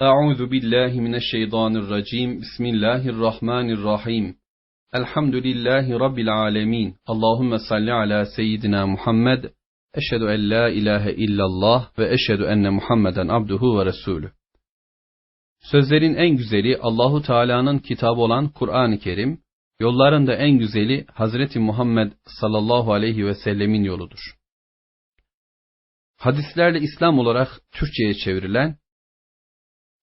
Euzu billahi mineşşeytanirracim. Bismillahirrahmanirrahim. Elhamdülillahi rabbil alamin. Allahumme salli ala seyyidina Muhammed. Eşhedü en la ilahe illallah ve eşhedü enne Muhammeden abduhu ve resulü. Sözlerin en güzeli Allahu Teala'nın kitabı olan Kur'an-ı Kerim, yolların da en güzeli Hazreti Muhammed sallallahu aleyhi ve sellemin yoludur. Hadislerle İslam olarak Türkçe'ye çevrilen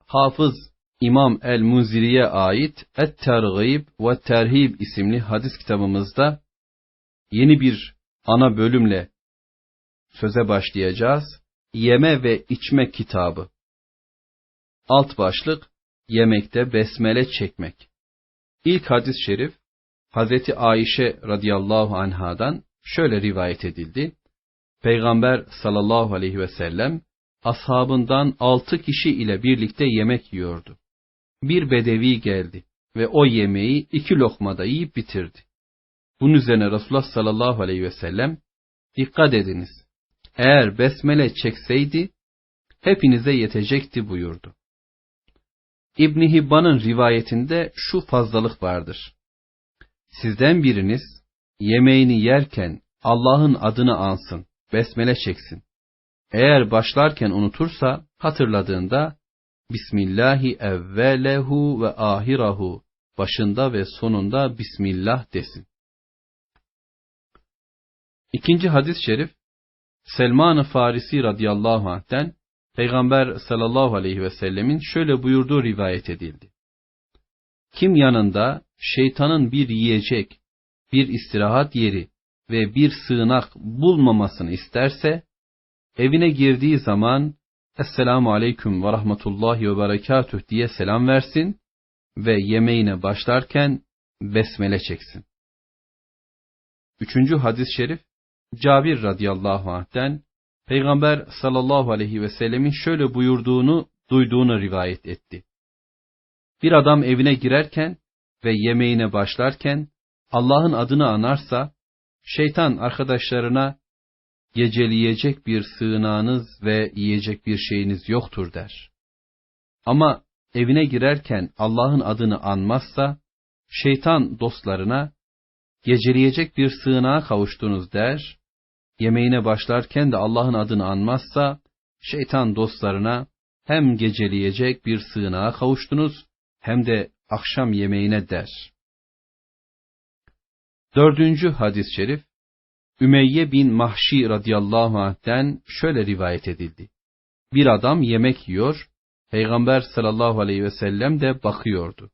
Hafız İmam el-Muziri'ye ait Et-Tergib ve Terhib isimli hadis kitabımızda yeni bir ana bölümle söze başlayacağız. Yeme ve içme kitabı. Alt başlık yemekte besmele çekmek. İlk hadis-i şerif Hazreti Ayşe radıyallahu anhadan şöyle rivayet edildi. Peygamber sallallahu aleyhi ve sellem ashabından altı kişi ile birlikte yemek yiyordu. Bir bedevi geldi ve o yemeği iki lokmada yiyip bitirdi. Bunun üzerine Resulullah sallallahu aleyhi ve sellem, dikkat ediniz, eğer besmele çekseydi, hepinize yetecekti buyurdu. İbni Hibban'ın rivayetinde şu fazlalık vardır. Sizden biriniz, yemeğini yerken Allah'ın adını ansın, besmele çeksin. Eğer başlarken unutursa hatırladığında Bismillahi evvelehu ve ahirahu başında ve sonunda Bismillah desin. İkinci hadis-i şerif Selman-ı Farisi radıyallahu anh'ten Peygamber sallallahu aleyhi ve sellemin şöyle buyurduğu rivayet edildi. Kim yanında şeytanın bir yiyecek, bir istirahat yeri ve bir sığınak bulmamasını isterse, evine girdiği zaman Esselamu Aleyküm ve Rahmetullahi ve Berekatüh diye selam versin ve yemeğine başlarken besmele çeksin. Üçüncü hadis-i şerif, Cabir radıyallahu anh'ten, Peygamber sallallahu aleyhi ve sellemin şöyle buyurduğunu duyduğunu rivayet etti. Bir adam evine girerken ve yemeğine başlarken Allah'ın adını anarsa, şeytan arkadaşlarına geceleyecek bir sığınağınız ve yiyecek bir şeyiniz yoktur der. Ama evine girerken Allah'ın adını anmazsa, şeytan dostlarına, geceleyecek bir sığınağa kavuştunuz der, yemeğine başlarken de Allah'ın adını anmazsa, şeytan dostlarına, hem geceleyecek bir sığınağa kavuştunuz, hem de akşam yemeğine der. Dördüncü hadis-i şerif, Ümeyye bin Mahşi radıyallahu anh'ten şöyle rivayet edildi. Bir adam yemek yiyor, Peygamber sallallahu aleyhi ve sellem de bakıyordu.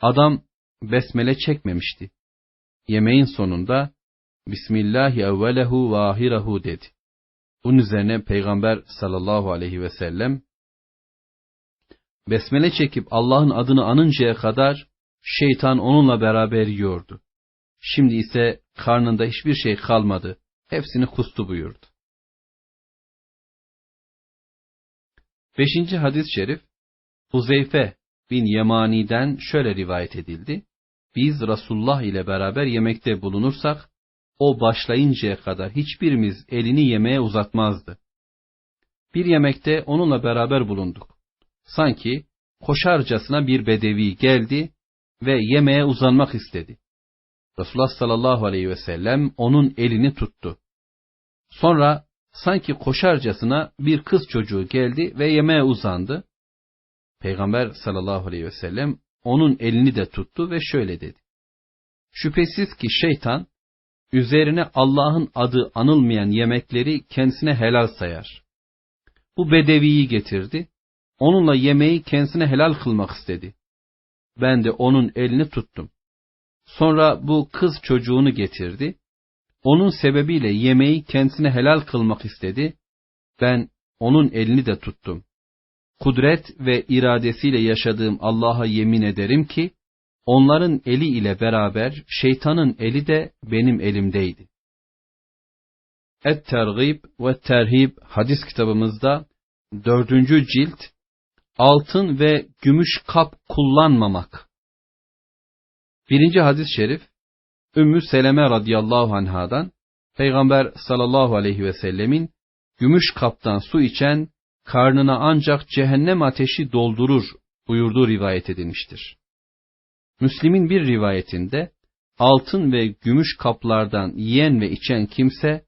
Adam besmele çekmemişti. Yemeğin sonunda Bismillahi evvelehu ve ahirehu dedi. Bunun üzerine Peygamber sallallahu aleyhi ve sellem besmele çekip Allah'ın adını anıncaya kadar şeytan onunla beraber yiyordu. Şimdi ise karnında hiçbir şey kalmadı. Hepsini kustu buyurdu. Beşinci hadis-i şerif, Huzeyfe bin Yemani'den şöyle rivayet edildi. Biz Resulullah ile beraber yemekte bulunursak, o başlayıncaya kadar hiçbirimiz elini yemeğe uzatmazdı. Bir yemekte onunla beraber bulunduk. Sanki koşarcasına bir bedevi geldi ve yemeğe uzanmak istedi. Resulullah sallallahu aleyhi ve sellem onun elini tuttu. Sonra sanki koşarcasına bir kız çocuğu geldi ve yemeğe uzandı. Peygamber sallallahu aleyhi ve sellem onun elini de tuttu ve şöyle dedi. Şüphesiz ki şeytan üzerine Allah'ın adı anılmayan yemekleri kendisine helal sayar. Bu bedeviyi getirdi. Onunla yemeği kendisine helal kılmak istedi. Ben de onun elini tuttum. Sonra bu kız çocuğunu getirdi. Onun sebebiyle yemeği kendisine helal kılmak istedi. Ben onun elini de tuttum. Kudret ve iradesiyle yaşadığım Allah'a yemin ederim ki, onların eli ile beraber şeytanın eli de benim elimdeydi. Et-Tergib ve Terhib hadis kitabımızda dördüncü cilt altın ve gümüş kap kullanmamak Birinci hadis-i şerif, Ümmü Seleme radıyallahu anhadan, Peygamber sallallahu aleyhi ve sellemin, gümüş kaptan su içen karnına ancak cehennem ateşi doldurur buyurduğu rivayet edilmiştir. Müslim'in bir rivayetinde altın ve gümüş kaplardan yiyen ve içen kimse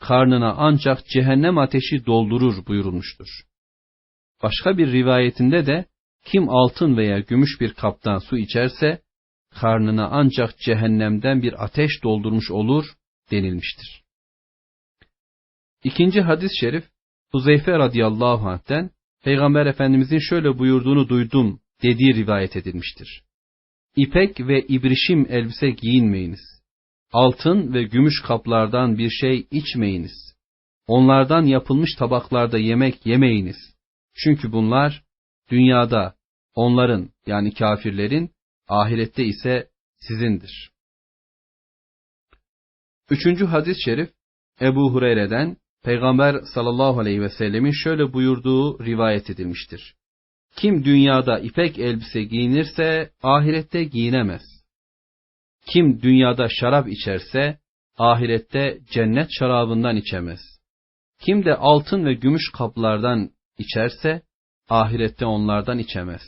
karnına ancak cehennem ateşi doldurur buyurulmuştur. Başka bir rivayetinde de kim altın veya gümüş bir kaptan su içerse karnına ancak cehennemden bir ateş doldurmuş olur denilmiştir. İkinci hadis-i şerif Huzeyfe radıyallahu anh'ten Peygamber Efendimizin şöyle buyurduğunu duydum dediği rivayet edilmiştir. İpek ve ibrişim elbise giyinmeyiniz. Altın ve gümüş kaplardan bir şey içmeyiniz. Onlardan yapılmış tabaklarda yemek yemeyiniz. Çünkü bunlar dünyada onların yani kafirlerin, ahirette ise sizindir. Üçüncü hadis-i şerif Ebu Hureyre'den Peygamber sallallahu aleyhi ve sellemin şöyle buyurduğu rivayet edilmiştir. Kim dünyada ipek elbise giyinirse ahirette giyinemez. Kim dünyada şarap içerse ahirette cennet şarabından içemez. Kim de altın ve gümüş kaplardan içerse ahirette onlardan içemez.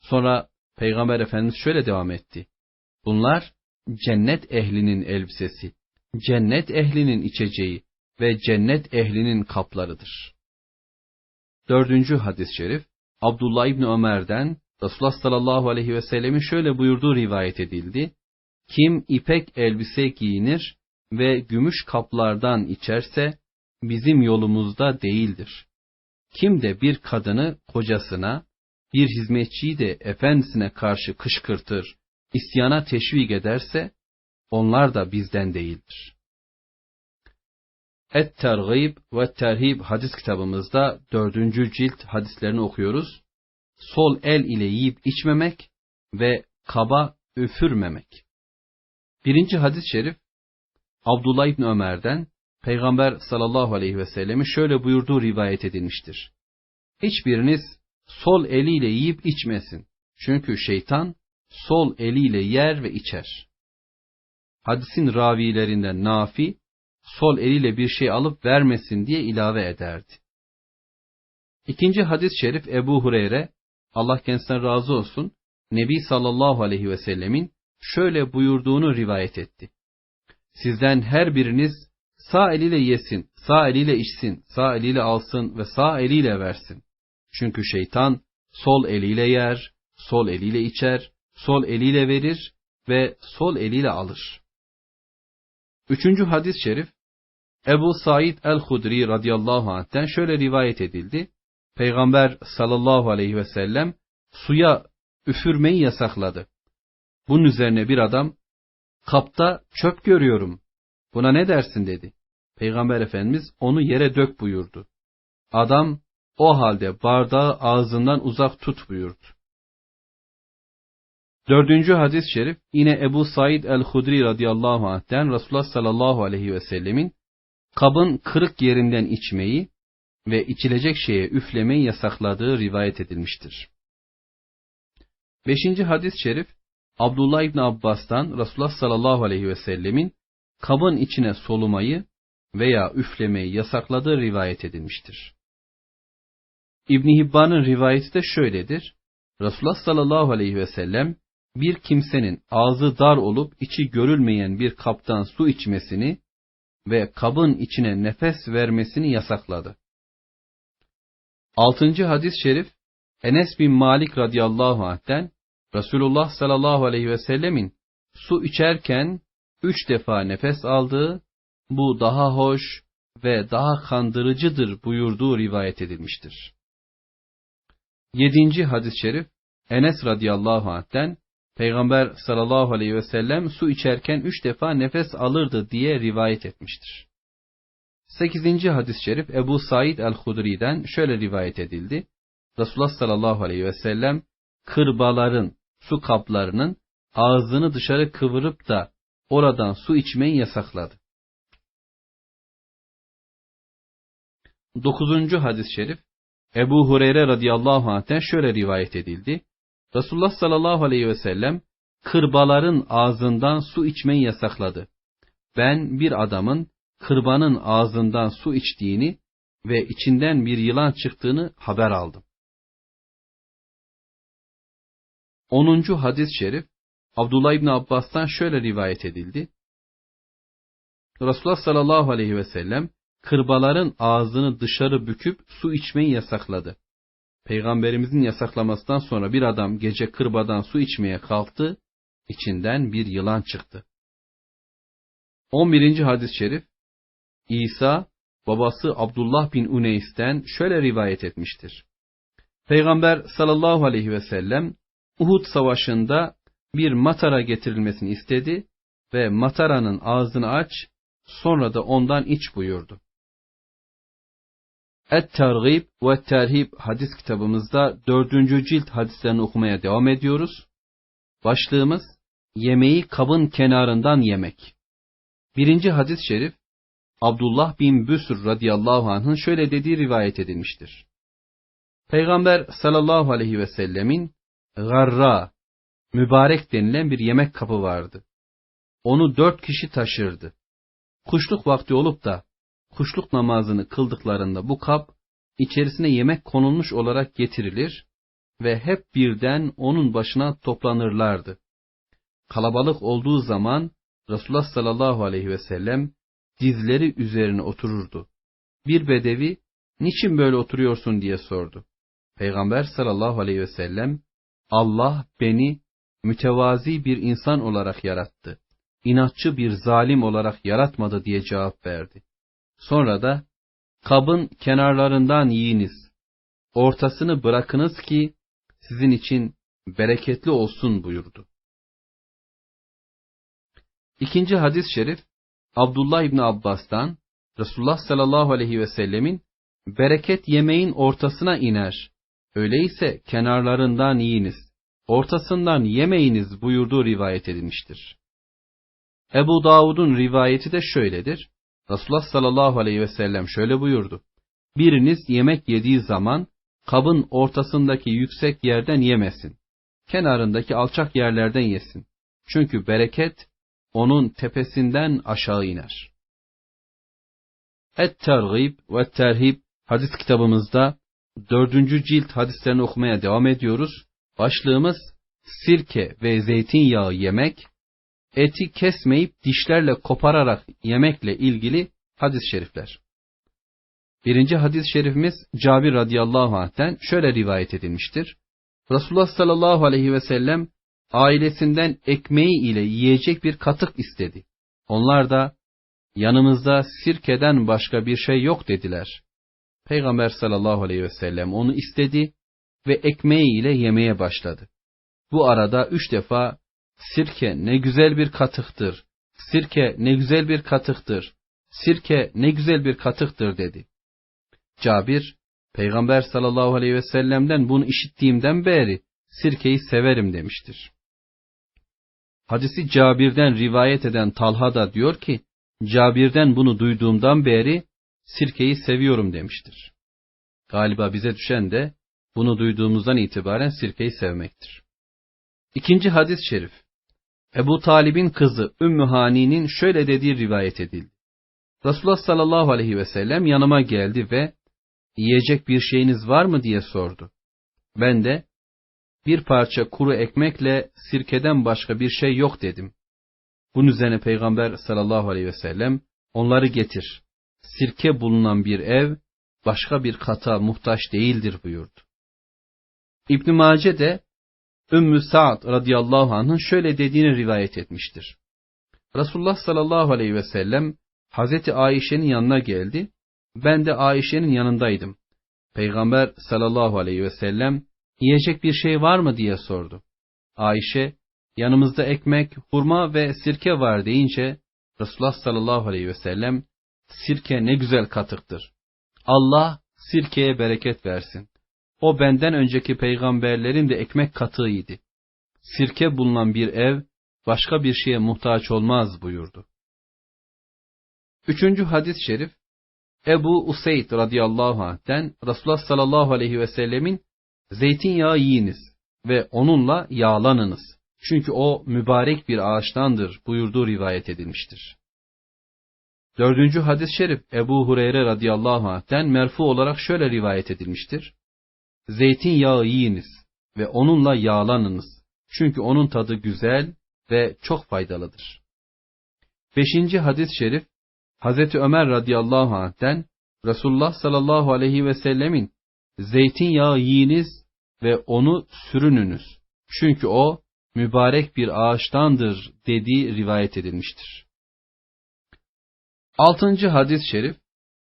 Sonra Peygamber Efendimiz şöyle devam etti. Bunlar cennet ehlinin elbisesi, cennet ehlinin içeceği ve cennet ehlinin kaplarıdır. Dördüncü hadis-i şerif, Abdullah İbni Ömer'den Resulullah sallallahu aleyhi ve sellemin şöyle buyurduğu rivayet edildi. Kim ipek elbise giyinir ve gümüş kaplardan içerse bizim yolumuzda değildir. Kim de bir kadını kocasına, bir hizmetçiyi de efendisine karşı kışkırtır, isyana teşvik ederse, onlar da bizden değildir. Et-Tergib ve Terhib hadis kitabımızda dördüncü cilt hadislerini okuyoruz. Sol el ile yiyip içmemek ve kaba üfürmemek. Birinci hadis-i şerif, Abdullah İbni Ömer'den, Peygamber sallallahu aleyhi ve sellemin şöyle buyurduğu rivayet edilmiştir. Hiçbiriniz sol eliyle yiyip içmesin. Çünkü şeytan sol eliyle yer ve içer. Hadisin ravilerinden Nafi, sol eliyle bir şey alıp vermesin diye ilave ederdi. İkinci hadis-i şerif Ebu Hureyre, Allah kendisinden razı olsun, Nebi sallallahu aleyhi ve sellemin şöyle buyurduğunu rivayet etti. Sizden her biriniz sağ eliyle yesin, sağ eliyle içsin, sağ eliyle alsın ve sağ eliyle versin. Çünkü şeytan sol eliyle yer, sol eliyle içer, sol eliyle verir ve sol eliyle alır. Üçüncü hadis-i şerif, Ebu Said el-Hudri radıyallahu anh'ten şöyle rivayet edildi. Peygamber sallallahu aleyhi ve sellem suya üfürmeyi yasakladı. Bunun üzerine bir adam, kapta çöp görüyorum, buna ne dersin dedi. Peygamber Efendimiz onu yere dök buyurdu. Adam, o halde bardağı ağzından uzak tut buyurdu. Dördüncü hadis-i şerif yine Ebu Said el-Hudri radıyallahu anh'ten Resulullah sallallahu aleyhi ve sellemin kabın kırık yerinden içmeyi ve içilecek şeye üflemeyi yasakladığı rivayet edilmiştir. Beşinci hadis-i şerif Abdullah İbni Abbas'tan Resulullah sallallahu aleyhi ve sellemin kabın içine solumayı veya üflemeyi yasakladığı rivayet edilmiştir. İbn Hibban'ın rivayeti de şöyledir. Resulullah sallallahu aleyhi ve sellem bir kimsenin ağzı dar olup içi görülmeyen bir kaptan su içmesini ve kabın içine nefes vermesini yasakladı. Altıncı hadis-i şerif Enes bin Malik radıyallahu anh'ten Resulullah sallallahu aleyhi ve sellemin su içerken üç defa nefes aldığı, bu daha hoş ve daha kandırıcıdır buyurduğu rivayet edilmiştir. Yedinci hadis-i şerif Enes radıyallahu anh'ten Peygamber sallallahu aleyhi ve sellem su içerken üç defa nefes alırdı diye rivayet etmiştir. Sekizinci hadis-i şerif Ebu Said el-Hudri'den şöyle rivayet edildi. Resulullah sallallahu aleyhi ve sellem kırbaların, su kaplarının ağzını dışarı kıvırıp da oradan su içmeyi yasakladı. Dokuzuncu hadis-i şerif Ebu Hureyre radıyallahu anh'ten şöyle rivayet edildi. Resulullah sallallahu aleyhi ve sellem kırbaların ağzından su içmeyi yasakladı. Ben bir adamın kırbanın ağzından su içtiğini ve içinden bir yılan çıktığını haber aldım. 10. hadis-i şerif Abdullah İbni Abbas'tan şöyle rivayet edildi. Resulullah sallallahu aleyhi ve sellem kırbaların ağzını dışarı büküp su içmeyi yasakladı. Peygamberimizin yasaklamasından sonra bir adam gece kırbadan su içmeye kalktı, içinden bir yılan çıktı. 11. hadis-i şerif İsa, babası Abdullah bin Uneys'ten şöyle rivayet etmiştir. Peygamber sallallahu aleyhi ve sellem Uhud savaşında bir matara getirilmesini istedi ve mataranın ağzını aç, sonra da ondan iç buyurdu. Et-Tergib ve Terhib hadis kitabımızda dördüncü cilt hadislerini okumaya devam ediyoruz. Başlığımız, yemeği kabın kenarından yemek. Birinci hadis-i şerif, Abdullah bin Büsür radıyallahu anh'ın şöyle dediği rivayet edilmiştir. Peygamber sallallahu aleyhi ve sellemin garra, mübarek denilen bir yemek kabı vardı. Onu dört kişi taşırdı. Kuşluk vakti olup da kuşluk namazını kıldıklarında bu kap içerisine yemek konulmuş olarak getirilir ve hep birden onun başına toplanırlardı. Kalabalık olduğu zaman Resulullah sallallahu aleyhi ve sellem dizleri üzerine otururdu. Bir bedevi, niçin böyle oturuyorsun diye sordu. Peygamber sallallahu aleyhi ve sellem, Allah beni mütevazi bir insan olarak yarattı. İnatçı bir zalim olarak yaratmadı diye cevap verdi. Sonra da, kabın kenarlarından yiyiniz, ortasını bırakınız ki sizin için bereketli olsun buyurdu. İkinci hadis-i şerif, Abdullah İbni Abbas'tan, Resulullah sallallahu aleyhi ve sellemin, bereket yemeğin ortasına iner, öyleyse kenarlarından yiyiniz, ortasından yemeyiniz buyurduğu rivayet edilmiştir. Ebu Davud'un rivayeti de şöyledir. Resulullah sallallahu aleyhi ve sellem şöyle buyurdu. Biriniz yemek yediği zaman kabın ortasındaki yüksek yerden yemesin. Kenarındaki alçak yerlerden yesin. Çünkü bereket onun tepesinden aşağı iner. Et-Tergib ve Terhib hadis kitabımızda dördüncü cilt hadislerini okumaya devam ediyoruz. Başlığımız sirke ve zeytinyağı yemek, eti kesmeyip dişlerle kopararak yemekle ilgili hadis-i şerifler. Birinci hadis-i şerifimiz Cabir radıyallahu anh'ten şöyle rivayet edilmiştir. Resulullah sallallahu aleyhi ve sellem ailesinden ekmeği ile yiyecek bir katık istedi. Onlar da yanımızda sirkeden başka bir şey yok dediler. Peygamber sallallahu aleyhi ve sellem onu istedi ve ekmeği ile yemeye başladı. Bu arada üç defa sirke ne güzel bir katıktır, sirke ne güzel bir katıktır, sirke ne güzel bir katıktır dedi. Cabir, Peygamber sallallahu aleyhi ve sellem'den bunu işittiğimden beri sirkeyi severim demiştir. Hadisi Cabir'den rivayet eden Talha da diyor ki, Cabir'den bunu duyduğumdan beri sirkeyi seviyorum demiştir. Galiba bize düşen de bunu duyduğumuzdan itibaren sirkeyi sevmektir. İkinci hadis-i şerif. Ebu Talib'in kızı Ümmü Hani'nin şöyle dediği rivayet edildi. Resulullah sallallahu aleyhi ve sellem yanıma geldi ve yiyecek bir şeyiniz var mı diye sordu. Ben de bir parça kuru ekmekle sirkeden başka bir şey yok dedim. Bunun üzerine Peygamber sallallahu aleyhi ve sellem onları getir. Sirke bulunan bir ev başka bir kata muhtaç değildir buyurdu. İbn Mace de Ümmü Sa'd radıyallahu anh'ın şöyle dediğini rivayet etmiştir. Resulullah sallallahu aleyhi ve sellem Hazreti Ayşe'nin yanına geldi. Ben de Ayşe'nin yanındaydım. Peygamber sallallahu aleyhi ve sellem yiyecek bir şey var mı diye sordu. Ayşe, yanımızda ekmek, hurma ve sirke var deyince Resulullah sallallahu aleyhi ve sellem sirke ne güzel katıktır. Allah sirkeye bereket versin. O benden önceki peygamberlerin de ekmek katığıydı. Sirke bulunan bir ev başka bir şeye muhtaç olmaz buyurdu. Üçüncü hadis-i şerif Ebu Useyd radıyallahu anh'ten Resulullah sallallahu aleyhi ve sellemin zeytinyağı yiyiniz ve onunla yağlanınız. Çünkü o mübarek bir ağaçtandır buyurduğu rivayet edilmiştir. Dördüncü hadis-i şerif Ebu Hureyre radıyallahu anh'ten merfu olarak şöyle rivayet edilmiştir. Zeytinyağı yiyiniz ve onunla yağlanınız. Çünkü onun tadı güzel ve çok faydalıdır. Beşinci hadis-i şerif Hazreti Ömer radıyallahu anh'ten Resulullah sallallahu aleyhi ve sellemin zeytinyağı yiyiniz ve onu sürününüz. Çünkü o mübarek bir ağaçtandır dediği rivayet edilmiştir. Altıncı hadis-i şerif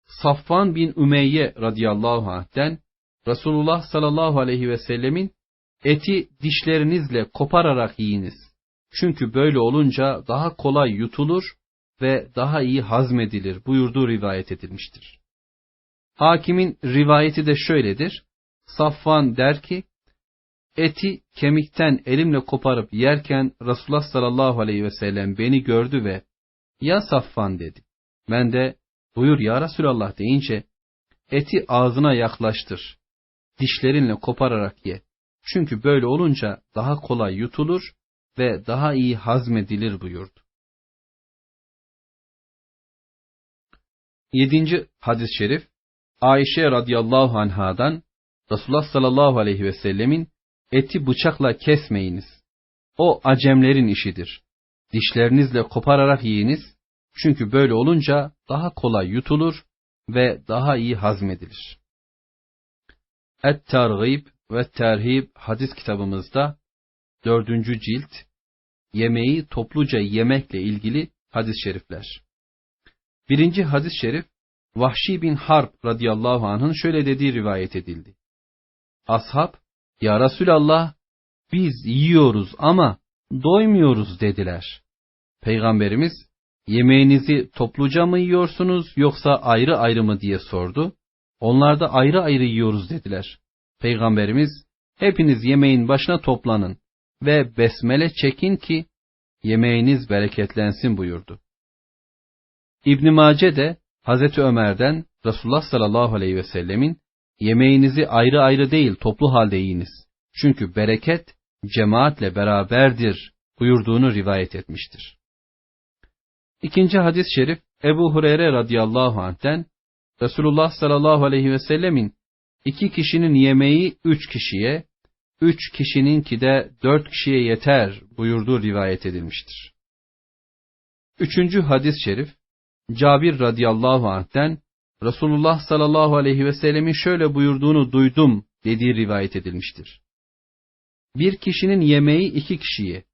Safvan bin Ümeyye radıyallahu anh'ten Resulullah sallallahu aleyhi ve sellemin eti dişlerinizle kopararak yiyiniz. Çünkü böyle olunca daha kolay yutulur ve daha iyi hazmedilir buyurduğu rivayet edilmiştir. Hakimin rivayeti de şöyledir. Safvan der ki, eti kemikten elimle koparıp yerken Resulullah sallallahu aleyhi ve sellem beni gördü ve ya Safvan dedi. Ben de buyur ya Resulallah deyince eti ağzına yaklaştır. Dişlerinle kopararak ye. Çünkü böyle olunca daha kolay yutulur ve daha iyi hazmedilir buyurdu. Yedinci hadis-i şerif Ayşe radıyallahu anhadan Resulullah sallallahu aleyhi ve sellemin eti bıçakla kesmeyiniz. O acemlerin işidir. Dişlerinizle kopararak yiyiniz. Çünkü böyle olunca daha kolay yutulur ve daha iyi hazmedilir. Et-Targib ve Terhib hadis kitabımızda dördüncü cilt yemeği topluca yemekle ilgili hadis-i şerifler. Birinci hadis-i şerif Vahşi bin Harp radıyallahu anh'ın şöyle dediği rivayet edildi. Ashab, Ya Resulallah, biz yiyoruz ama doymuyoruz dediler. Peygamberimiz, yemeğinizi topluca mı yiyorsunuz yoksa ayrı ayrı mı diye sordu. Onlar da ayrı ayrı yiyoruz dediler. Peygamberimiz, hepiniz yemeğin başına toplanın ve besmele çekin ki yemeğiniz bereketlensin buyurdu. İbn Mace de Hazreti Ömer'den Resulullah sallallahu aleyhi ve sellemin yemeğinizi ayrı ayrı değil toplu halde yiyiniz. Çünkü bereket cemaatle beraberdir buyurduğunu rivayet etmiştir. İkinci hadis-i şerif Ebu Hureyre radıyallahu anh'ten Resulullah sallallahu aleyhi ve sellemin iki kişinin yemeği üç kişiye, üç kişininki de dört kişiye yeter buyurduğu rivayet edilmiştir. Üçüncü hadis-i şerif Cabir radıyallahu anh'ten Resulullah sallallahu aleyhi ve sellemin şöyle buyurduğunu duydum dediği rivayet edilmiştir. Bir kişinin yemeği iki kişiye,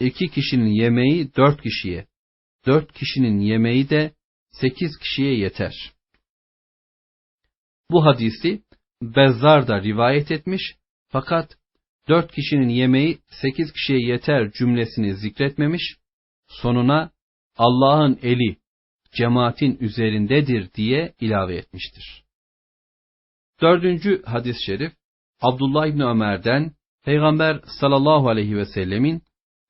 iki kişinin yemeği dört kişiye, dört kişinin yemeği de sekiz kişiye yeter. Bu hadisi Bezzar da rivayet etmiş fakat dört kişinin yemeği sekiz kişiye yeter cümlesini zikretmemiş, sonuna Allah'ın eli cemaatin üzerindedir diye ilave etmiştir. Dördüncü hadis-i şerif, Abdullah İbni Ömer'den Peygamber sallallahu aleyhi ve sellemin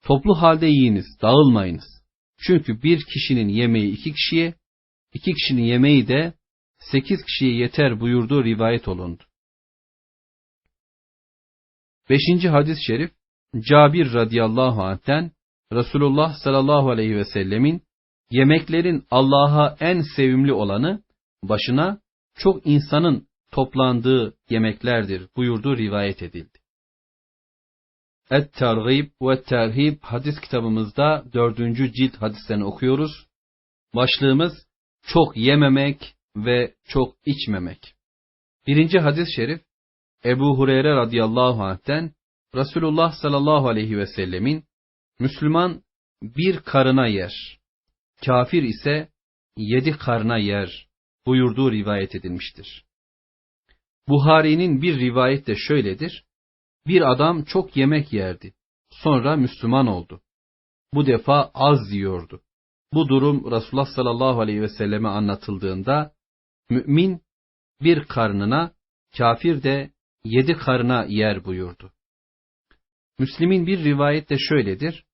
toplu halde yiyiniz, dağılmayınız. Çünkü bir kişinin yemeği iki kişiye, iki kişinin yemeği de sekiz kişiye yeter buyurduğu rivayet olundu. Beşinci hadis-i şerif, Cabir radıyallahu anh'ten Resulullah sallallahu aleyhi ve sellemin Yemeklerin Allah'a en sevimli olanı başına çok insanın toplandığı yemeklerdir buyurduğu rivayet edildi. Et-Targib ve Terhib hadis kitabımızda dördüncü cilt hadislerini okuyoruz. Başlığımız çok yememek ve çok içmemek. Birinci hadis-i şerif Ebu Hureyre radıyallahu anh'ten Resulullah sallallahu aleyhi ve sellemin Müslüman bir karına yer Kafir ise yedi karna yer buyurduğu rivayet edilmiştir. Buhari'nin bir rivayet de şöyledir. Bir adam çok yemek yerdi. Sonra Müslüman oldu. Bu defa az yiyordu. Bu durum Resulullah sallallahu aleyhi ve selleme anlatıldığında mümin bir karnına, kafir de yedi karına yer buyurdu. Müslim'in bir rivayette şöyledir.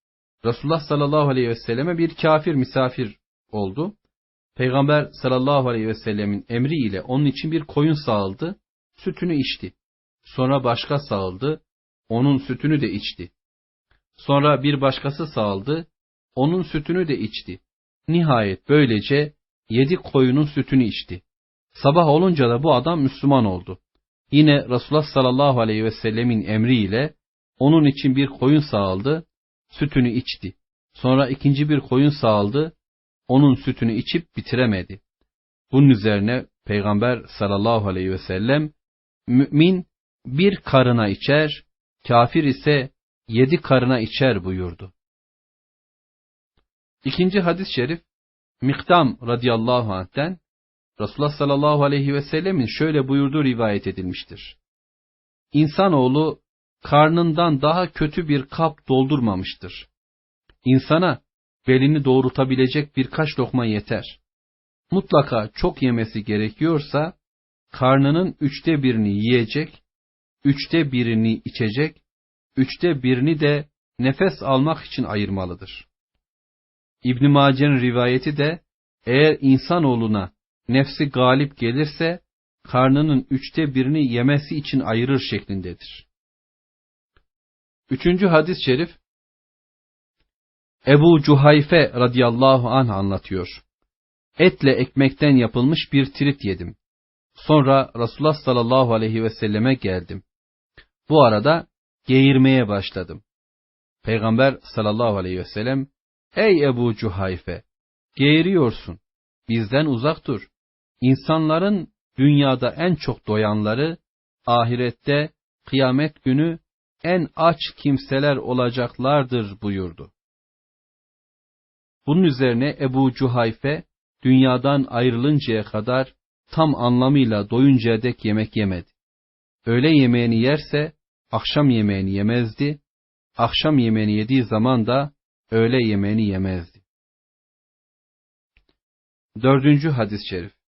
Resulullah sallallahu aleyhi ve selleme bir kafir misafir oldu. Peygamber sallallahu aleyhi ve sellemin emri ile onun için bir koyun sağıldı, sütünü içti. Sonra başka sağıldı, onun sütünü de içti. Sonra bir başkası sağıldı, onun sütünü de içti. Nihayet böylece yedi koyunun sütünü içti. Sabah olunca da bu adam Müslüman oldu. Yine Resulullah sallallahu aleyhi ve sellemin emriyle onun için bir koyun sağıldı, sütünü içti. Sonra ikinci bir koyun sağıldı, onun sütünü içip bitiremedi. Bunun üzerine Peygamber sallallahu aleyhi ve sellem, mümin bir karına içer, kafir ise yedi karına içer buyurdu. İkinci hadis-i şerif, Miktam radıyallahu anh'ten, Resulullah sallallahu aleyhi ve sellemin şöyle buyurduğu rivayet edilmiştir. İnsanoğlu karnından daha kötü bir kap doldurmamıştır. İnsana belini doğrultabilecek birkaç lokma yeter. Mutlaka çok yemesi gerekiyorsa, karnının üçte birini yiyecek, üçte birini içecek, üçte birini de nefes almak için ayırmalıdır. İbn Mace'nin rivayeti de eğer insanoğluna nefsi galip gelirse karnının üçte birini yemesi için ayırır şeklindedir. Üçüncü hadis-i şerif Ebu Cuhayfe radıyallahu anh anlatıyor. Etle ekmekten yapılmış bir trit yedim. Sonra Resulullah sallallahu aleyhi ve selleme geldim. Bu arada geğirmeye başladım. Peygamber sallallahu aleyhi ve sellem, Ey Ebu Cuhayfe! Geğiriyorsun. Bizden uzak dur. İnsanların dünyada en çok doyanları, ahirette, kıyamet günü en aç kimseler olacaklardır buyurdu. Bunun üzerine Ebu Cuhayfe, dünyadan ayrılıncaya kadar tam anlamıyla doyuncaya dek yemek yemedi. Öğle yemeğini yerse, akşam yemeğini yemezdi, akşam yemeğini yediği zaman da öğle yemeğini yemezdi. Dördüncü hadis-i şerif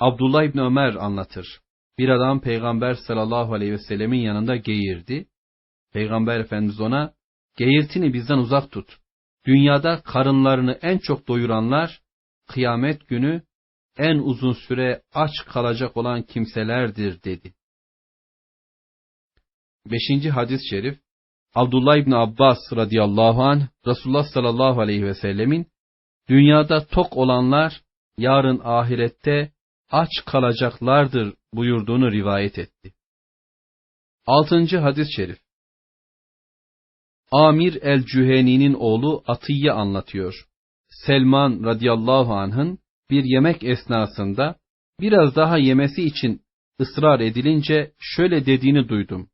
Abdullah İbni Ömer anlatır. Bir adam Peygamber sallallahu aleyhi ve sellemin yanında geğirdi. Peygamber Efendimiz ona, geğirtini bizden uzak tut. Dünyada karınlarını en çok doyuranlar, kıyamet günü en uzun süre aç kalacak olan kimselerdir dedi. Beşinci hadis-i şerif, Abdullah İbni Abbas radıyallahu anh, Resulullah sallallahu aleyhi ve sellemin, dünyada tok olanlar, yarın ahirette aç kalacaklardır buyurduğunu rivayet etti. Altıncı hadis-i şerif, Amir el-Cüheni'nin oğlu Atiye anlatıyor. Selman radıyallahu anh'ın bir yemek esnasında biraz daha yemesi için ısrar edilince şöyle dediğini duydum.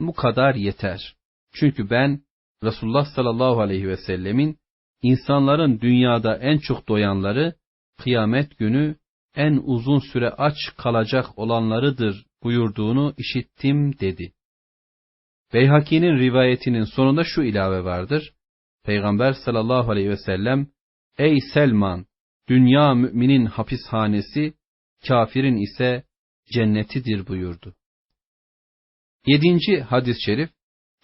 Bu kadar yeter. Çünkü ben Resulullah sallallahu aleyhi ve sellemin insanların dünyada en çok doyanları kıyamet günü en uzun süre aç kalacak olanlarıdır buyurduğunu işittim dedi. Beyhaki'nin rivayetinin sonunda şu ilave vardır. Peygamber sallallahu aleyhi ve sellem, Ey Selman! Dünya müminin hapishanesi, kafirin ise cennetidir buyurdu. Yedinci hadis-i şerif,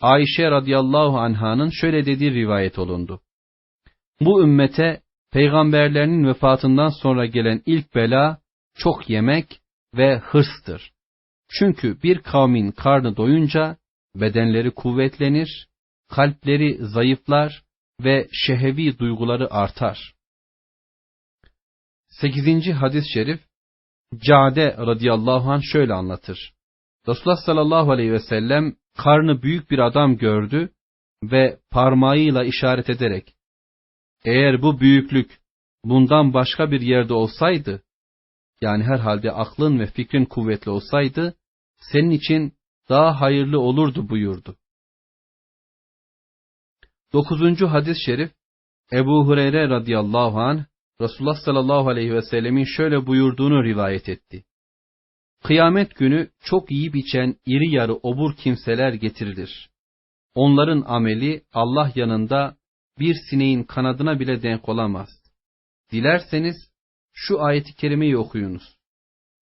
Ayşe radıyallahu anhanın şöyle dediği rivayet olundu. Bu ümmete peygamberlerinin vefatından sonra gelen ilk bela çok yemek ve hırstır. Çünkü bir kavmin karnı doyunca bedenleri kuvvetlenir, kalpleri zayıflar ve şehevi duyguları artar. 8. hadis-i şerif Cade radıyallahu anh şöyle anlatır. Resulullah sallallahu aleyhi ve sellem karnı büyük bir adam gördü ve parmağıyla işaret ederek eğer bu büyüklük bundan başka bir yerde olsaydı yani herhalde aklın ve fikrin kuvvetli olsaydı senin için daha hayırlı olurdu buyurdu. Dokuzuncu hadis-i şerif Ebu Hureyre radıyallahu anh Resulullah sallallahu aleyhi ve sellemin şöyle buyurduğunu rivayet etti. Kıyamet günü çok yiyip içen iri yarı obur kimseler getirilir. Onların ameli Allah yanında bir sineğin kanadına bile denk olamaz. Dilerseniz şu ayeti kerimeyi okuyunuz.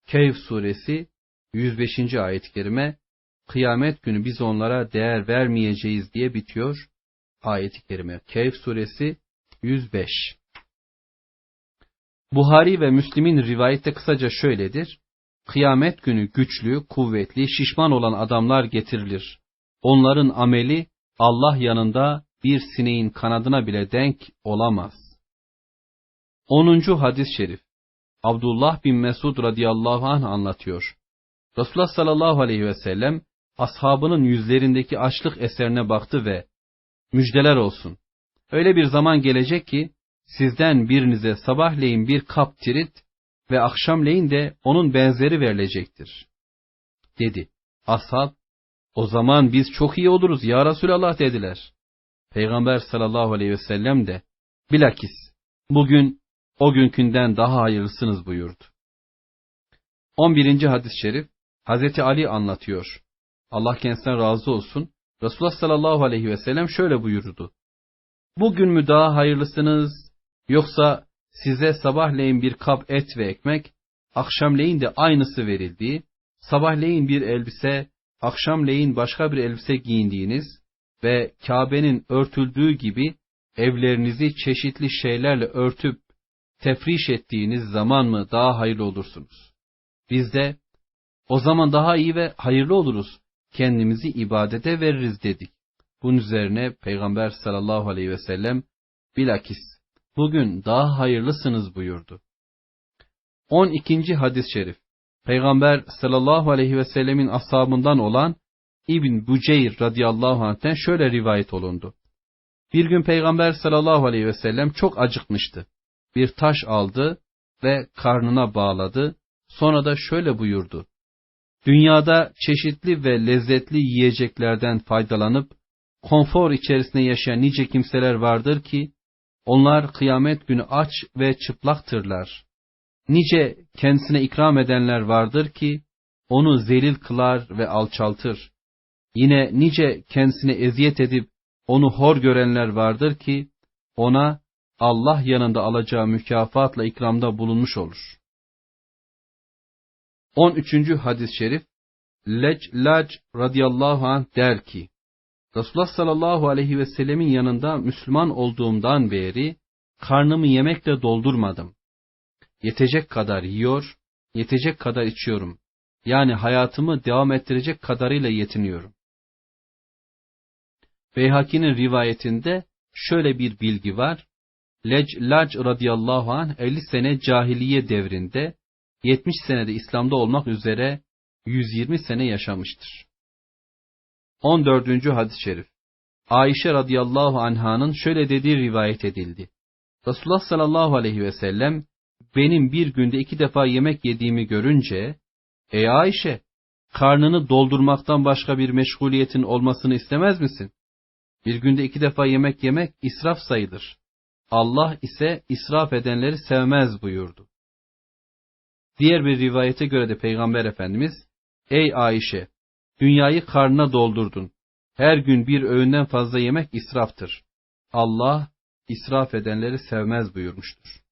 Kehf suresi 105. ayet-i kerime kıyamet günü biz onlara değer vermeyeceğiz diye bitiyor ayet-i kerime. Kehf suresi 105. Buhari ve Müslim'in rivayette kısaca şöyledir. Kıyamet günü güçlü, kuvvetli, şişman olan adamlar getirilir. Onların ameli Allah yanında bir sineğin kanadına bile denk olamaz. 10. hadis-i şerif Abdullah bin Mesud radıyallahu anh anlatıyor. Resulullah sallallahu aleyhi ve sellem ashabının yüzlerindeki açlık eserine baktı ve müjdeler olsun. Öyle bir zaman gelecek ki sizden birinize sabahleyin bir kap tirit ve akşamleyin de onun benzeri verilecektir. Dedi. Ashab, o zaman biz çok iyi oluruz ya Resulallah dediler. Peygamber sallallahu aleyhi ve sellem de, bilakis, bugün o günkünden daha hayırlısınız buyurdu. 11. hadis-i şerif, Hazreti Ali anlatıyor. Allah kendisinden razı olsun. Resulullah sallallahu aleyhi ve sellem şöyle buyurdu. Bugün mü daha hayırlısınız, yoksa size sabahleyin bir kap et ve ekmek, akşamleyin de aynısı verildiği, sabahleyin bir elbise, akşamleyin başka bir elbise giyindiğiniz ve Kabe'nin örtüldüğü gibi evlerinizi çeşitli şeylerle örtüp tefriş ettiğiniz zaman mı daha hayırlı olursunuz? Biz de o zaman daha iyi ve hayırlı oluruz. Kendimizi ibadete veririz dedik. Bunun üzerine Peygamber sallallahu aleyhi ve sellem bilakis bugün daha hayırlısınız buyurdu. 12. hadis-i şerif Peygamber sallallahu aleyhi ve sellemin ashabından olan İbn Buceyr radıyallahu anh'ten şöyle rivayet olundu. Bir gün Peygamber sallallahu aleyhi ve sellem çok acıkmıştı. Bir taş aldı ve karnına bağladı. Sonra da şöyle buyurdu. Dünyada çeşitli ve lezzetli yiyeceklerden faydalanıp konfor içerisinde yaşayan nice kimseler vardır ki onlar kıyamet günü aç ve çıplaktırlar. Nice kendisine ikram edenler vardır ki onu zelil kılar ve alçaltır. Yine nice kendisine eziyet edip onu hor görenler vardır ki ona Allah yanında alacağı mükafatla ikramda bulunmuş olur. 13. hadis-i şerif Leclac radıyallahu anh der ki Resulullah sallallahu aleyhi ve sellemin yanında Müslüman olduğumdan beri karnımı yemekle doldurmadım. Yetecek kadar yiyor, yetecek kadar içiyorum. Yani hayatımı devam ettirecek kadarıyla yetiniyorum. Beyhaki'nin rivayetinde şöyle bir bilgi var. Leclac radıyallahu anh 50 sene cahiliye devrinde 70 senede İslam'da olmak üzere 120 sene yaşamıştır. 14. hadis-i şerif Ayşe radıyallahu anhanın şöyle dediği rivayet edildi. Resulullah sallallahu aleyhi ve sellem benim bir günde iki defa yemek yediğimi görünce, Ey Ayşe, karnını doldurmaktan başka bir meşguliyetin olmasını istemez misin? Bir günde iki defa yemek yemek israf sayılır. Allah ise israf edenleri sevmez buyurdu. Diğer bir rivayete göre de Peygamber Efendimiz, Ey Ayşe, dünyayı karnına doldurdun. Her gün bir öğünden fazla yemek israftır. Allah, israf edenleri sevmez buyurmuştur.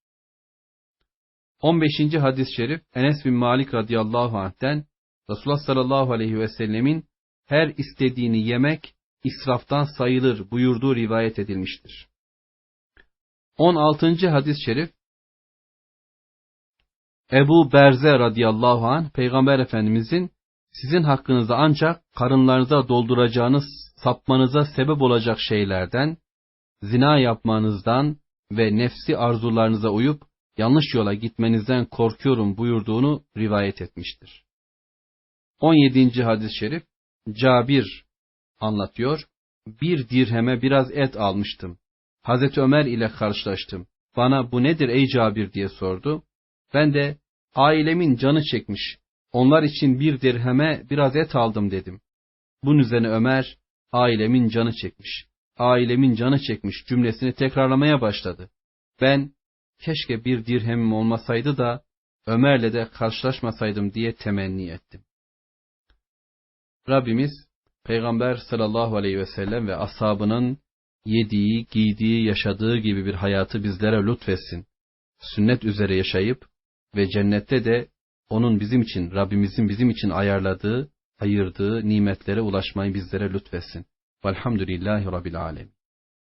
15. hadis-i şerif Enes bin Malik radıyallahu anh'ten Resulullah sallallahu aleyhi ve sellemin her istediğini yemek israftan sayılır buyurduğu rivayet edilmiştir. 16. hadis-i şerif Ebu Berze radıyallahu anh Peygamber Efendimizin sizin hakkınızda ancak karınlarınıza dolduracağınız sapmanıza sebep olacak şeylerden, zina yapmanızdan ve nefsi arzularınıza uyup yanlış yola gitmenizden korkuyorum buyurduğunu rivayet etmiştir. 17. hadis-i şerif Cabir anlatıyor. Bir dirheme biraz et almıştım. Hazreti Ömer ile karşılaştım. Bana bu nedir ey Cabir diye sordu. Ben de ailemin canı çekmiş. Onlar için bir dirheme biraz et aldım dedim. Bunun üzerine Ömer ailemin canı çekmiş. Ailemin canı çekmiş cümlesini tekrarlamaya başladı. Ben keşke bir dirhemim olmasaydı da Ömer'le de karşılaşmasaydım diye temenni ettim. Rabbimiz Peygamber sallallahu aleyhi ve sellem ve ashabının yediği, giydiği, yaşadığı gibi bir hayatı bizlere lütfetsin. Sünnet üzere yaşayıp ve cennette de onun bizim için, Rabbimizin bizim için ayarladığı, ayırdığı nimetlere ulaşmayı bizlere lütfetsin. Velhamdülillahi Rabbil Alemin.